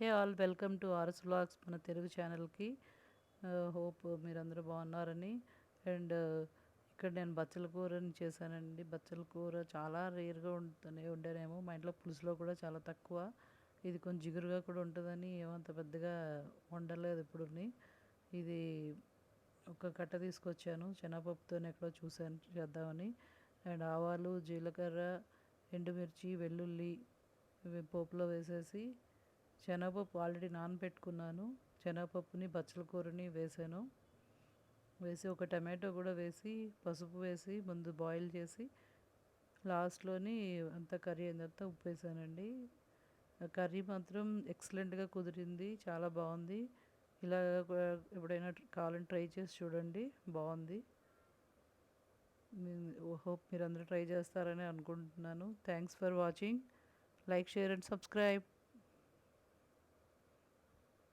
Hey all welcome to RS blogs మన తెలుగు ఛానల్కి. Hope మీరందరూ బాగున్నారని. అండ్ ఇక్కడ నేను బచ్చల కూరని చేశానండి. బచ్చల కూర చాలా రేర్గా ఉంటూనే ఉండేనేమో. మా ఇంట్లో పులుసులో కూడా చాలా తక్కువ. ఇది కొంచెం జిగురుగా కూడా ఉంటుందని ఏమంత పెద్దగా వండలేదు ఇప్పుడు ఇది ఒక కట్ట తీసుకొచ్చాను. శనగపప్పుతో ఎక్కడో చూశాను చేద్దామని. అండ్ ఆవాలు జీలకర్ర ఎండుమిర్చి వెల్లుల్లి పోపులో వేసేసి శనగపప్పు ఆల్రెడీ నానబెట్టుకున్నాను. శనగపప్పుని బచ్చల కూరని వేసాను. వేసి ఒక టమాటో కూడా వేసి పసుపు వేసి ముందు బాయిల్ చేసి లాస్ట్లోని అంత కర్రీ అయిన తర్వాత ఉప్పు వేసానండి. కర్రీ మాత్రం ఎక్సలెంట్గా కుదిరింది చాలా బాగుంది. ఇలా ఎప్పుడైనా కావాలని ట్రై చేసి చూడండి బాగుంది. హోప్ మీరు అందరూ ట్రై చేస్తారని అనుకుంటున్నాను. Thanks for watching. Like share and subscribe.